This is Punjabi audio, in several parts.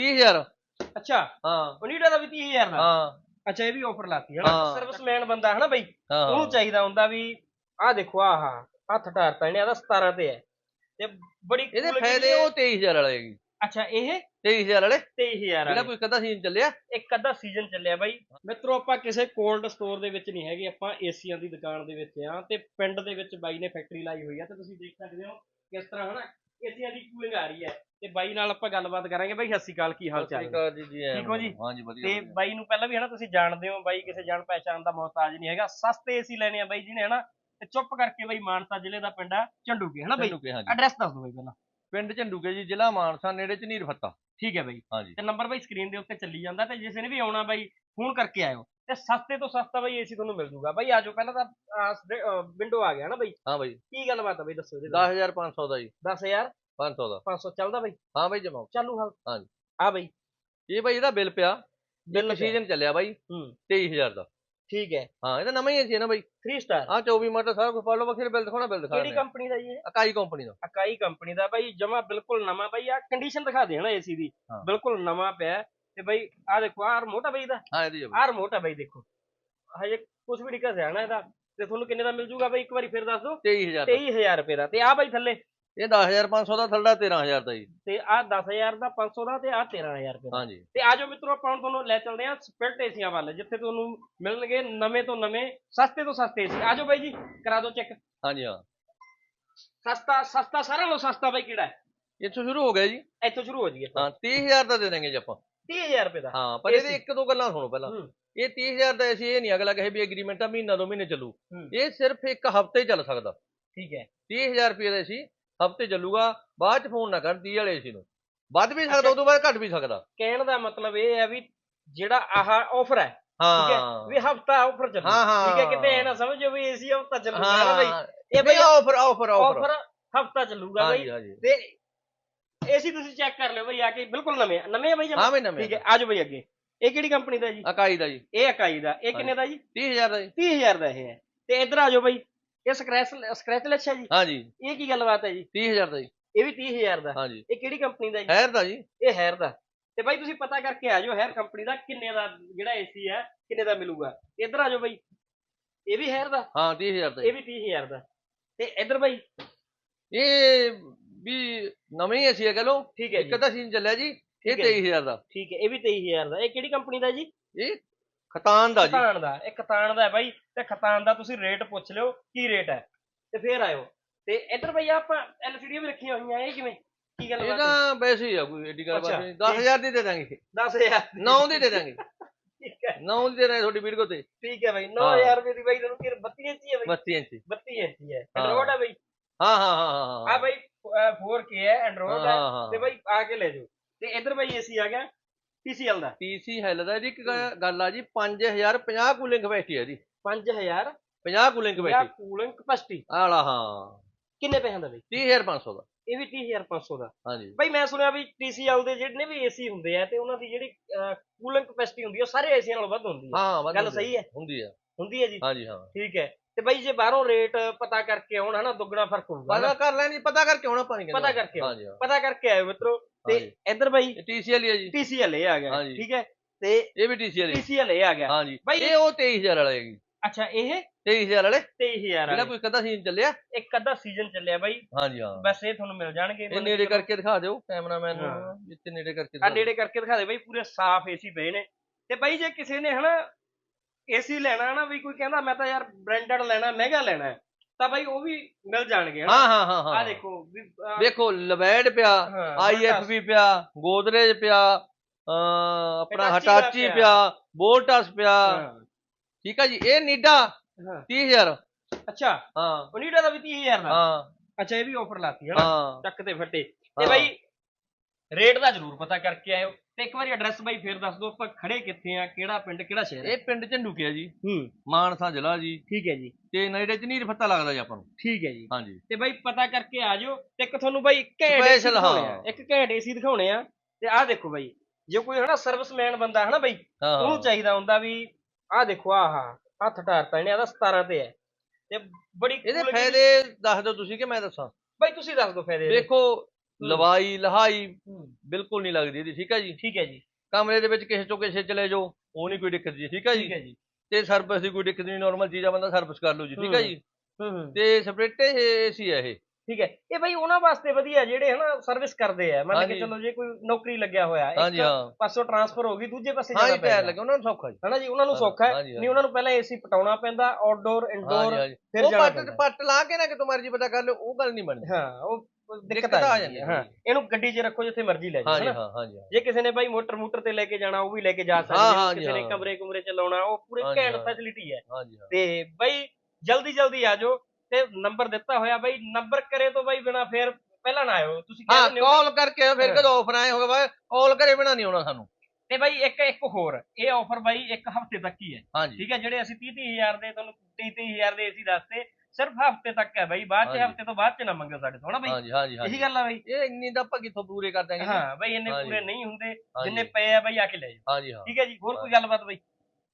30000 ਅੱਛਾ। ਹਾਂ। ਓਨੀਡਾ ਦਾ ਵੀ 30000 ਦਾ ਹਾਂ। ਅੱਛਾ ਇਹ ਵੀ ਆਫਰ ਲਾਤੀ ਹੈ ਨਾ। ਹਾਂ। ਸਰਵਿਸਮੈਨ ਬੰਦਾ ਹੈ ਨਾ ਬਈ। ਹਾਂ। ਉਹਨੂੰ ਚਾਹੀਦਾ ਹੁੰਦਾ ਵੀ ਆਹ ਦੇਖੋ ਆਹ ਹੱਥ ਢਾਰਤਾ ਇਹਨੇ ਆਦਾ 17 ਤੇ ਹੈ। ਤੇ ਬੜੀ ਇਹਦੇ cool ਫਾਇਦੇ ਜਿਹੜੀ ਉਹ 23000 ਵਾਲੇ ਹੈਗੇ। ਅੱਛਾ ਇਹ? 23000 ਵਾਲੇ? 23000 ਜਿਹੜਾ ਵਾਲਾ। ਕੋਈ ਕਦਾ ਸੀਨ ਚੱਲਿਆ। ਇੱਕ ਅੱਧਾ ਸੀਜ਼ਨ ਚੱਲਿਆ ਬਾਈ। ਮਿੱਤਰੋ ਆਪਾਂ ਕਿਸੇ ਕੋਲਡ ਸਟੋਰ ਦੇ ਵਿੱਚ ਨਹੀਂ ਹੈਗੇ। ਆਪਾਂ ਏਸੀਆਂ ਦੀ ਦੁਕਾਨ ਦੇ ਵਿੱਚ ਆ ਤੇ ਪਿੰਡ ਦੇ ਵਿੱਚ ਬਾਈ ਨੇ ਫੈਕਟਰੀ ਲਾਈ ਹੋਈ ਆ। ਤੇ ਤੁਸੀਂ ਦੇਖ ਸਕਦੇ ਹੋ ਕਿਸ ਤਰ੍ਹਾਂ ਹਨਾ ਏਸੀਆਂ ਦੀ ਕੂਲਿੰਗ ਆ ਰਹੀ ਹੈ। ਤੇ ਬਾਈ ਨਾਲ ਆਪਾਂ ਗੱਲਬਾਤ ਕਰਾਂਗੇ। ਬਾਈ ਸਤਿ ਸ਼੍ਰੀ ਅਕਾਲ ਕੀ ਹਾਲ ਚਾਲ ਹੈ? ਜੀ ਜੀ ਠੀਕ ਹੋ ਜੀ? ਹਾਂਜੀ ਵਧੀਆ ਤੇ। ਬਾਈ ਨੂੰ ਪਹਿਲਾਂ ਵੀ ਹਨਾ ਤੁਸੀਂ ਜਾਣਦੇ ਹੋ ਬਾਈ ਕਿਸੇ ਜਾਣ ਪਹਿਚਾਣ ਦਾ ਮੁਹਤਾਜ ਨਹੀਂ ਹੈਗਾ। ਸਸਤੇ ਏਸੀ ਲੈਣੇ ਆ ਬਾਈ ਜੀ ਨੇ ਹਨਾ? ਤੇ ਚੁੱਪ ਕਰਕੇ ਬਾਈ ਮਾਨਸਾ ਜ਼ਿਲ੍ਹੇ ਦਾ ਪਿੰਡ ਆ ਝੰਡੂਕੇ ਹਨਾ ਬਾਈ? ਐਡਰੈਸ ਦੱਸ ਦਿਓ ਬਾਈ ਪਹਿਲਾਂ। ਪਿੰਡ ਝੰਡੂਕੇ ਜੀ ਜ਼ਿਲ੍ਹਾ ਮਾਨਸਾ ਨੇੜੇ ਚ ਨੀਰ ਫੱਤਾ। ਠੀਕ ਹੈ ਬਾਈ। ਹਾਂਜੀ ਤੇ ਨੰਬਰ ਬਾਈ ਸਕਰੀਨ ਦੇ ਉੱਤੇ ਚੱਲੀ ਜਾਂਦਾ ਤੇ ਜਿਸ ਨੇ ਵੀ ਆਉਣਾ ਬਾਈ ਫੋਨ ਕਰਕੇ ਆਇਓ। ਤੇ ਸਸਤੇ ਤੋਂ ਸਸਤਾ ਬਾਈ ਏਸੀ ਤੁਹਾਨੂੰ ਮਿਲ ਜੂਗਾ। ਬਾਈ ਆਜੋ ਪਹਿਲਾਂ ਤਾਂ ਵਿੰਡੋ ਆ ਗਿਆ ਨਾ ਬਾਈ। ਹਾਂ ਬਾਈ। ਕੀ ਗੱਲਬਾਤ ਆ ਬਾਈ ਦੱਸੋ ਬਾਰੇ। 10500 ਦਾ ਜੀ। 10000 500 ਦਾ। 500 ਚੱਲਦਾ ਬਾਈ? ਹਾਂ ਬਾਈ ਜਮਾ ਚਾਲੂ ਹਾਲ। ਹਾਂਜੀ। ਆ ਬਾਈ। ਇਹ ਬਾਈ ਇਹਦਾ ਬਿੱਲ ਪਿਆ। ਬਿੱਲ ਸੀਜ਼ਨ ਚੱਲਿਆ ਬਾਈ। ਹੂੰ। 23000 ਦਾ। ਠੀਕ ਹੈ। ਹਾਂ ਇਹਦਾ ਨਵਾਂ ਹੀ ਸੀ ਨਾ ਬਾਈ। 3 ਸਟਾਰ ਆ 24 ਮਾਡਲ ਸਾਰਾ ਕੁਝ ਫੋਲੋ ਬਖੀਰ ਬਿੱਲ ਦਿਖਾਉਣਾ ਬਿੱਲ ਕਿਹੜੀ ਦਿਖਾਣਾ ਕੰਪਨੀ ਦਾ ਜੀ ਇਹ? ਅਕਾਈ ਕੰਪਨੀ ਦਾ। ਅਕਾਈ ਕੰਪਨੀ ਦਾ। ਬਾਈ ਜਮਾ ਬਿਲਕੁਲ ਨਵਾਂ ਬਾਈ ਆ ਕੰਡੀਸ਼ਨ ਦਿਖਾ ਦੇ ਹਨਾ ਏਸੀ ਦੀ। ਹਾਂ। ਬਿਲਕੁਲ ਨਵਾਂ ਪਿਆ। ਹੈ। ਤੇ ਬਾਈ ਆ ਦੇਖੋ ਆ ਰਿਮੋਟ ਆ ਬਾਈ ਦਾ ਹਾਂ ਇਹਦੀ ਆ ਬਾਈ। ਆ ਰਿਮੋਟ ਆ ਬਾਈ ਦੇਖੋ। ਹਜੇ ਕੁਝ ਵੀ ਨਹੀਂ ਘਸਿਆ ਨਾ ਇਹਦਾ। ਤੇ ਤੁਹਾਨੂੰ ਕਿੰਨੇ ਦਾ ਮਿਲ ਜੂਗਾ ਬਾਈ? ਇੱਕ ਵਾਰੀ ਫਿਰ ਦੱਸ ਦਿਓ। 23000 ਦਾ। 23000 ਰੁਪਏ ਦਾ। ਤੇ ਆ ਬਾਈ ਥੱਲੇ। ਇਹ 10500 ਦਾ ਥੱਲਾ 13000 ਦਾ ਜੀ। ਤੇ ਆ 10000 ਦਾ 500 ਦਾ ਤੇ ਆ 13000 ਰੁਪਏ ਦਾ। ਹਾਂਜੀ ਤੇ ਆਜੋ ਮਿੱਤਰੋ ਆਪਾਂ ਹੁਣ ਤੁਹਾਨੂੰ ਲੈ ਚੱਲਦੇ ਆ ਸਪਿਲਟ ਏਸੀਆਂ ਵੱਲ ਜਿੱਥੇ ਤੁਹਾਨੂੰ ਮਿਲਣਗੇ ਨਵੇਂ ਤੋਂ ਨਵੇਂ ਸਸਤੇ ਤੋਂ ਸਸਤੇ ਏਸੀ। ਆਜੋ ਬਾਈ ਜੀ ਕਰਾ ਦਿਓ ਚੈੱਕ। ਹਾਂਜੀ ਹਾਂ। ਸਸਤਾ ਸਸਤਾ ਸਾਰਿਆਂ ਨਾਲੋਂ ਸਸਤਾ ਬਾਈ ਕਿਹੜਾ ਹੈ? ਇੱਥੋਂ ਸ਼ੁਰੂ ਹੋ ਗਿਆ ਜੀ। ਇੱਥੋਂ ਸ਼ੁਰੂ ਹੋ ਜਾਈਏ। ਹਾਂ 30000 ਦਾ ਦੇ ਦੇਂਗੇ ਜੀ ਆਪਾਂ। 30000 ਰੁਪਏ ਦਾ। ਹਾਂ ਪਰ ਇਹਦੇ ਇੱਕ ਦੋ ਗੱਲਾਂ ਸੁਣੋ ਪਹਿਲਾਂ। ਇਹ 30000 ਦਾ ਅਸੀਂ ਇਹ ਨਹੀਂ ਅਗਲਾ ਕਹੇ ਵੀ ਐਗਰੀਮੈਂਟ ਆ ਮਹੀਨਾ ਦੋ ਮਹੀਨੇ ਚੱਲੂ। ਇਹ ਸਿਰਫ ਇੱਕ ਹਫ਼ਤੇ ਚੱਲ ਸਕਦਾ। ਠੀਕ ਹੈ। 30000 ਰੁਪਏ ਦਾ ਸੀ ਹਫ਼ਤੇ ਚੱਲੂਗਾ ਬਾਅਦ ਚ ਫੋਨ ਨਾ ਕਰ 30 ਵਾਲੇ ਸੀ ਨੂੰ। ਵੱਧ ਵੀ ਸਕਦਾ ਉਦੋਂ ਬਾਅਦ ਘਟ ਵੀ ਸਕਦਾ। ਕਹਿਣ ਦਾ ਮਤਲਬ ਇਹ ਹੈ ਵੀ ਜਿਹੜਾ ਆਹ ਆਫਰ ਹੈ ਵੀ ਹਫਤਾ ਆਫਰ ਚੱਲੂ। ਠੀਕ ਹੈ ਕਿਤੇ ਇਹ ਨਾ ਸਮਝੋ ਵੀ ਏਸੀ ਹਫਤਾ ਚੱਲੂਗਾ ਨਾ ਬਾਈ। ਇਹ ਬਾਈ ਆਫਰ ਆਫਰ ਆਫਰ ਹਫਤਾ ਚੱਲੂਗਾ ਬਾਈ। ਤੇ ਏਸੀ ਤੁਸੀਂ ਚੈੱਕ ਕਰ ਲਿਓ ਬਈ ਆ ਕੇ ਬਿਲਕੁਲ ਨਵੇਂ ਆ। ਨਵੇਂ ਆ ਬਈ ਜਮਾਂ? ਹਾਂ ਮੈਂ ਨਵੇਂ ਠੀਕ ਹੈ ਆਜੋ ਬਈ ਅੱਗੇ। ਇਹ ਕਿਹੜੀ ਕੰਪਨੀ ਦਾ ਜੀ? ਅਕਾਈ ਦਾ ਜੀ। ਇਹ ਅਕਾਈ ਦਾ। ਇਹ ਕਿੰਨੇ ਦਾ ਜੀ? 30000 ਦਾ ਜੀ। 30000 ਦਾ ਇਹ ਹੈ। ਤੇ ਇੱਧਰ ਆਜੋ ਬਈ। ਇਹ ਸਕ੍ਰੈਚ ਸਕ੍ਰੈਚਲੈਸ ਹੈ ਜੀ? ਹਾਂਜੀ ਇਹ ਕੀ ਗੱਲਬਾਤ ਹੈ ਜੀ? 30000 ਦਾ ਜੀ। ਇਹ ਵੀ 30000 ਦਾ। ਹਾਂਜੀ ਇਹ ਕਿਹੜੀ ਕੰਪਨੀ ਦਾ ਜੀ? ਹੈਰ ਦਾ ਜੀ। ਇਹ ਹੈਰ ਦਾ। ਤੇ ਬਾਈ ਤੁਸੀਂ ਪਤਾ ਕਰਕੇ ਆਜੋ ਹੈਰ ਕੰਪਨੀ ਦਾ ਕਿੰਨੇ ਦਾ ਜਿਹੜਾ ਏਸੀ ਹੈ ਕਿੰਨੇ ਦਾ ਮਿਲੂਗਾ। ਇੱਧਰ ਆਜੋ ਬਈ। ਇਹ ਵੀ ਹੈਰ ਦਾ? ਹਾਂ 30000 ਦਾ ਇਹ ਜੀ ਵੀ 30000 ਦਾ। ਤੇ ਇੱਧਰ ਬਾਈ। ਇਹ ਵੀ ਨਵੇਂ ਹੀ ਅਸੀਂ ਕਹ ਲਓ ਠੀਕ ਹੈ ਇੱਕ ਤਾਂ ਸੀਨ ਚੱਲਿਆ ਜੀ ਇਹ ਠੀਕ ਹੈ ਜੀ। 23000 ਦਾ। ਠੀਕ ਹੈ ਇਹ ਵੀ 23000 ਦਾ। ਇਹ ਕਿਹੜੀ ਕੰਪਨੀ ਦਾ ਜੀ? ਇਹ ਖਤਾਨ ਦਾ ਜੀ। ਖਤਾਨ ਦਾ ਇਹ ਖਤਾਨ ਦਾ ਹੈ ਬਾਈ। ਤੇ ਖਤਾਨ ਦਾ ਤੁਸੀਂ ਰੇਟ ਪੁੱਛ ਲਿਓ ਕੀ ਰੇਟ ਹੈ? ਤੇ ਫੇਰ ਆਇਓ। ਤੇ ਇੱਧਰ ਬਈ ਆਪਾਂ ਐਲਸੀਡੀ ਵੀ ਰੱਖੀਆਂ ਹੋਈਆਂ ਇਹ ਕਿਵੇਂ? ਕੀ ਗੱਲ ਇਹ ਬਾਤ ਤਾਂ ਵੈਸੇ ਹੀ ਆ ਕੋਈ ਏਡੀ ਗੱਲ ਅੱਛਾ। ਬਾਤ ਨਹੀਂ 10000 ਦੀ ਦੇ ਦਾਂਗੇ 10000 9 ਦੀ। ਦੇ ਦਾਂਗੇ। ਠੀਕ ਹੈ। 9 ਦੀ ਦੇ ਦਾਂਗੇ ਤੁਹਾਡੀ ਵੀਡੀਓ ਤੇ। ਠੀਕ ਹੈ ਬਾਈ 9000 ਰੁਪਏ ਦੀ ਬਾਈ ਤੁਹਾਨੂੰ ਕਿ 32 ਇੰਚੀ ਹੈ ਬਾਈ? 32 ਇੰਚ। 32 ਇੰਚੀ ਹੈ। ਹਾਂ। ਹੈ ਬਾਈ? ਹਾਂ ਹਾਂ ਹਾਂ ਹਾਂ ਆ ਬਾਈ 4K ਹੈ ਐਂਡਰੋਇਡ ਹੈ ਹਾਂ ਹਾਂ ਤੇ ਬਾਈ ਆ ਕੇ ਲੈ ਜਾਓ। ਤੇ ਇੱਧਰ ਬਾਈ ਏਸੀ ਆ ਗਿਆ TCL ਦਾ। ਪੀਸੀ ਹੈਲ ਦਾ ਜੀ ਇੱਕ ਗ- ਗੱਲ ਆ ਜੀ 5050 ਕੂਲਿੰਗ ਕਪੈਸਿਟੀ ਹੈ ਜੀ। 5000 50 ਕੂਲਿੰਗ ਜਾਂ ਕਪੈਸਿਟੀ। Cooling capacity. ਆਲਾ ਹਾਂ। ਕਿੰਨੇ ਪੈਸਿਆਂ ਦਾ ਬਾਈ? 30500 ਦਾ। ਇਹ ਵੀ 30500 ਦਾ। ਹਾਂਜੀ। ਬਾਈ ਮੈਂ ਸੁਣਿਆ ਵੀ TCL ਦੇ ਜਿਹੜੇ ਵੀ ਏਸੀ ਹੁੰਦੇ ਆ ਤੇ ਉਹਨਾਂ ਦੀ ਜਿਹੜੀ ਕੂਲਿੰਗ ਕਪੈਸਿਟੀ ਹੁੰਦੀ ਆ ਉਹ ਸਾਰੇ ਏਸੀਆਂ ਨਾਲੋਂ ਵੱਧ ਹੁੰਦੀ ਹੈ ਹਾਂ ਗੱਲ ਸਹੀ ਹੈ? ਹੁੰਦੀ ਹੈ ਹੁੰਦੀ ਹੈ ਜੀ? ਹਾਂਜੀ ਹਾਂ। ਠੀਕ ਹੈ। ਤੇ ਬਾਈ ਜੇ ਬਾਹਰੋਂ ਰੇਟ ਪਤਾ ਕਰਕੇ ਆਉਣ ਹਨਾ ਦੁੱਗਣਾ ਫ਼ਰਕ ਹੋਊਗਾ ਪਤਾ? ਕਰ ਲੈਣੀ ਪਤਾ ਕਰਕੇ ਆਉਣਾ ਪਾਣੀ ਕਹਿੰਦਾ ਪਤਾ ਕਰਕੇ ਆਓ। ਹਾਂਜੀ ਹਾਂ। ਪਤਾ ਕਰਕੇ ਆਇਓ ਮਿੱਤਰੋ। ਤੇ ਹਾਂਜੀ। ਇੱਧਰ ਬਾਈ TCL ਹੀ ਹੈ ਜੀ। TCL ਇਹ ਆ ਗਿਆ ਹਾਂਜੀ। ਠੀਕ ਹੈ? ਤੇ ਇਹ ਵੀ TCL ਹੀ TCL ਇਹ ਆ ਗਿਆ। ਹਾਂਜੀ। ਬਾਈ ਇਹ ਉਹ 23000 ਵਾਲਾ ਹੈਗੀ ਅੱਛਾ ਇਹ? 23000 ਵਾਲੇ। 23000 ਜਿਹੜਾ ਵਾਲਾ। ਕੋਈ ਕਦਾ ਸੀਨ ਚੱਲਿਆ। ਇੱਕ ਅੱਧਾ ਸੀਜ਼ਨ ਚੱਲਿਆ ਬਾਈ। ਹਾਂਜੀ ਹਾਂ। ਬਸ ਇਹ ਤੁਹਾਨੂੰ ਮਿਲ ਜਾਣਗੇ। ਇਹ ਨੇੜੇ ਕਰਕੇ ਦਿਖਾ ਦਿਓ ਕੈਮਰਾਮੈਨ ਨੂੰ। ਹਾਂ। ਇੱਥੇ ਨੇੜੇ ਕਰਕੇ ਆ ਦਿਖਾ ਨੇੜੇ ਕਰਕੇ ਦਿਖਾ ਦੇ ਬਾਈ ਪੂਰੇ ਸਾਫ਼ ਏਸੀ ਪਏ ਨੇ। ਤੇ ਬਾਈ ਜੇ ਕਿਸੇ ਨੇ ਹਨਾ ਏਸੀ ਲੈਣਾ ਨਾ ਵੀ ਕੋਈ ਕਹਿੰਦਾ ਮੈਂ ਤਾਂ ਯਾਰ ਬ੍ਰਾਂਡਡ ਲੈਣਾ ਮਹਿੰਗਾ ਲੈਣਾ ਤਾਂ ਬਾਈ ਉਹ ਵੀ ਮਿਲ ਜਾਣਗੇ। ਹਾਂ ਹਾਂ ਹਾਂ ਹਾਂ। ਆ ਦੇਖੋ ਦੇਖੋ ਲਵੈਡ ਪਿਆ ਆਈਐਫਬੀ ਪਿਆ ਗੋਦਰੇਜ ਪਿਆ ਆਪਣਾ ਹਟਾਚੀ ਪਿਆ। ਵੋਲਟਸ ਪਿਆ। ਠੀਕ ਆ ਜੀ ਇਹ ਨੀਡਾ ਹਾਂ। 30000 ਅੱਛਾ ਹਾਂ। ਓਨੀਡਾ ਦਾ ਵੀ 30000 ਦਾ? ਹਾਂ। ਅੱਛਾ ਇਹ ਵੀ ਆਫਰ ਲਾਤੀ ਹੈ। ਨਾ ਚੱਕ ਤੇ ਫੱਟੇ। ਤੇ ਹਾਂ। ਰੇਟ ਦਾ ਜ਼ਰੂਰ ਪਤਾ ਕਰਕੇ ਆਇਓ। ਤੇ ਇੱਕ ਵਾਰੀ ਐਡਰੈਸ ਬਾਈ ਫੇਰ ਦੱਸ ਦਿਓ ਆਪਾਂ ਖੜੇ ਕਿੱਥੇ ਆ ਕਿਹੜਾ ਪਿੰਡ ਕਿਹੜਾ ਸ਼ਹਿਰ ਹੈ ਇਹ ਪਿੰਡ ਝੰਡੂਕਿਆ ਜੀ। ਹੂੰ। ਮਾਨਸਾ ਜ਼ਿਲ੍ਹਾ ਜੀ। ਠੀਕ ਹੈ ਜੀ। ਤੇ ਨੇੜੇ ਚ ਨੀਰ ਫੱਤਾ ਲੱਗਦਾ ਜੀ ਆਪਾਂ ਨੂੰ। ਠੀਕ ਹੈ ਜੀ। ਹਾਂਜੀ। ਤੇ ਬਾਈ ਪਤਾ ਕਰਕੇ ਆ ਜਾਓ ਤੇ ਇੱਕ ਤੁਹਾਨੂੰ ਬਾਈ ਘੈਂਟ ਏਸੀ Special, ਦਿਖਾਉਣੇ ਆ। ਹਾਂ। ਇੱਕ ਘੈਂਟ ਏਸੀ ਦਿਖਾਉਣੇ ਆ ਤੇ ਆਹ ਦੇਖੋ ਬਾਈ ਜੇ ਕੋਈ ਹਨਾ ਸਰਵਿਸਮੈਨ ਬੰਦਾ ਹਨਾ ਬਾਈ ਹਾਂ ਉਹਨੂੰ ਚਾਹੀਦਾ ਹੁੰਦਾ ਵੀ ਆਹ ਦੇਖੋ ਆਹ ਹੱਥ ਢਾਰਤਾ ਇਹਨੇ ਆਦਾ 17 ਤੇ ਹੈ। ਤੇ ਬੜੀ ਇਹਦੇ cool ਫਾਇਦੇ ਦੱਸ ਦਿਓ ਤੁਸੀਂ ਕਿ ਮੈਂ ਦੱਸਾਂ? ਬਾਈ ਤੁਸੀਂ ਦੱਸ ਦਿਓ ਫਾਇਦੇ ਇਹਦੇ। ਦੇਖੋ ਲਵਾਈ ਲਹਾਈ ਬਿਲਕੁਲ ਨਹੀਂ ਲੱਗਦੀ ਇਹਦੀ ਠੀਕ ਹੈ ਜੀ? ਠੀਕ ਹੈ ਜੀ। ਕਮਰੇ ਦੇ ਵਿੱਚ ਕਿਸੇ ਚੋਂ ਕਿਸੇ ਚਲੇ ਜਾਓ ਉਹ ਨਹੀਂ ਕੋਈ ਦਿੱਕਤ ਜੀ ਠੀਕ ਹੈ ਠੀਕ ਜੀ ਹੈ ਜੀ। ਤੇ ਸਰਵਿਸ ਦੀ ਕੋਈ ਦਿੱਕਤ ਨਹੀਂ ਨਾਰਮਲ ਚੀਜ਼ ਆ ਬੰਦਾ ਸਰਵਿਸ ਕਰ ਲਓ ਜੀ ਠੀਕ ਹੈ ਹੂੰ। ਜੀ? ਹੂੰ। ਹੂੰ ਤੇ ਸਪਰੇਟੇ ਏਸੀ ਹੈ ਇਹ। ਠੀਕ ਹੈ। ਇਹ ਬਾਈ ਉਹਨਾਂ ਵਾਸਤੇ ਵਧੀਆ ਜਿਹੜੇ ਹਨਾ ਸਰਵਿਸ ਕਰਦੇ ਆ। ਮੰਨ ਕੇ। ਚੱਲੋ ਜੇ ਕੋਈ ਨੌਕਰੀ ਲੱਗਿਆ ਹੋਇਆ ਇੱਕ ਹਾਂ। ਪਾਸੋਂ ਟਰਾਂਸਫਰ ਹੋ ਗਈ ਦੂਜੇ ਪਾਸੇ ਹਾਂ ਜਾਣਾ ਜੀ ਪੈਂਦਾ। ਲੱਗੇ ਉਹਨਾਂ ਨੂੰ ਸੌਖਾ ਜੀ। ਹਨਾ ਜੀ ਉਹਨਾਂ ਨੂੰ ਹਾਂ, ਸੌਖਾ ਹੈ। ਨਹੀਂ ਉਹਨਾਂ ਨੂੰ ਪਹਿਲਾਂ ਏਸੀ ਪਟਾਉਣਾ ਪੈਂਦਾ ਆਊਟਡੋਰ ਇਨਡੋਰ ਫਿਰ ਉਹ ਜਾਣਾ ਪੱਟ ਪੈਂਦਾ। ਪੱਟ ਲਾ ਕੇ ਨਾ ਕਿ ਮਰਜ਼ੀ ਪਤਾ ਕਰ ਲਿਓ ਉਹ ਗੱਲ ਨਹੀਂ ਬਣਦੀ। ਹਾਂ ਉਹ ਦਿੱਕਤ ਆ ਜਾਂਦੀ ਹੈ ਇਹਨੂੰ ਗੱਡੀ 'ਚ ਰੱਖੋ ਜਿੱਥੇ ਮਰਜ਼ੀ ਲੈ ਜਾਓ ਹਾਂਜੀ ਹਨਾ? ਹਾਂ ਹਾਂਜੀ ਹਾਂ। ਜੇ ਕਿਸੇ ਨੇ ਬਾਈ ਮੋਟਰ ਮੋਟਰ ਤੇ ਲੈ ਕੇ ਜਾਣਾ ਉਹ ਵੀ ਲੈ ਕੇ ਜਾ ਸਕਦੇ ਕਿਸੇ ਨੇ। ਕਮਰੇ ਕੁਮਰੇ 'ਚ ਲਾਉਣਾ ਉਹ ਪੂਰੇ ਘੈਂਟ। ਫੈਸਿਲਿਟੀ ਹੈ। ਤੇ ਬਾਈ ਜਲਦੀ ਜਲਦੀ ਆ ਜਾਓ ਤੇ ਨੰਬਰ ਦਿੱਤਾ ਹੋਇਆ ਬਾਈ। ਨੰਬਰ ਕਰੇ ਤੋਂ ਬਾਈ ਬਿਨਾ ਫੇਰ ਪਹਿਲਾਂ ਨਾ ਆਇਓ। ਤੁਸੀਂ ਕਹਿੰਦੇ ਹੋ ਕਾਲ ਕਰਕੇ ਫਿਰ। ਕਦੋਂ ਆਫਰ ਆਏ ਹੋਗਾ ਵਾ ਕਾਲ ਕਰੇ ਬਿਨਾ ਨਹੀਂ ਆਉਣਾ ਸਾਨੂੰ। ਤੇ ਬਾਈ ਇੱਕ ਇੱਕ ਹੋਰ ਇਹ ਆਫਰ ਬਾਈ ਇੱਕ ਹਫ਼ਤੇ ਤੱਕ ਹੀ ਹੈ। ਠੀਕ ਹੈ ਜਿਹੜੇ ਅਸੀਂ 30 30000 ਦੇ ਤੁਹਾਨੂੰ 30 30000 ਦੇ ਏਸੀ ਦੱਸਤੇ ਸਿਰਫ ਹਫ਼ਤੇ ਤੱਕ ਹੈ ਬਾਈ ਬਾਅਦ ਚ। ਹਫ਼ਤੇ ਤੋਂ ਬਾਅਦ ਚ ਨਾ ਮੰਗੋ ਸਾਡੇ ਤੋਂ ਹਨਾ ਬਾਈ? ਹਾਂਜੀ ਹਾਂਜੀ ਇਹੀ ਗੱਲ ਆ ਬਾਈ। ਇਹ ਇੰਨੀ ਦਾ ਆਪਾਂ ਕਿੱਥੋਂ ਪੂਰੇ ਕਰ ਦਾਂਗੇ? ਹਾਂ ਬਾਈ ਇੰਨੇ। ਪੂਰੇ ਨਹੀਂ ਹੁੰਦੇ ਜਿੰਨੇ ਪਏ ਆ ਬਾਈ ਆ ਕੇ ਲੈ ਜਾਓ। ਹਾਂਜੀ ਹਾਂ। ਠੀਕ ਹੈ ਜੀ ਹੋਰ ਕੋਈ ਗੱਲਬਾਤ ਬਾਈ?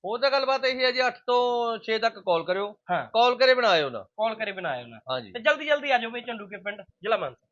ਉਹ ਤਾਂ ਗੱਲਬਾਤ ਇਹੀ ਹੈ ਜੀ 8 ਤੋਂ 6 ਤੱਕ ਕਾਲ ਕਰਿਓ। ਕਾਲ ਕਰੇ ਬਣਾਇਓ ਨਾ। ਕਾਲ ਕਰੇ ਬਣਾਇਓ ਨਾ। ਹਾਂਜੀ। ਤੇ ਜਲਦੀ ਜਲਦੀ ਆ ਜਾਓ ਬਾਈ ਝੰਡੂ ਕੇ ਪਿੰਡ ਜ਼ਿਲ੍ਹਾ ਮਾਨਸਾ।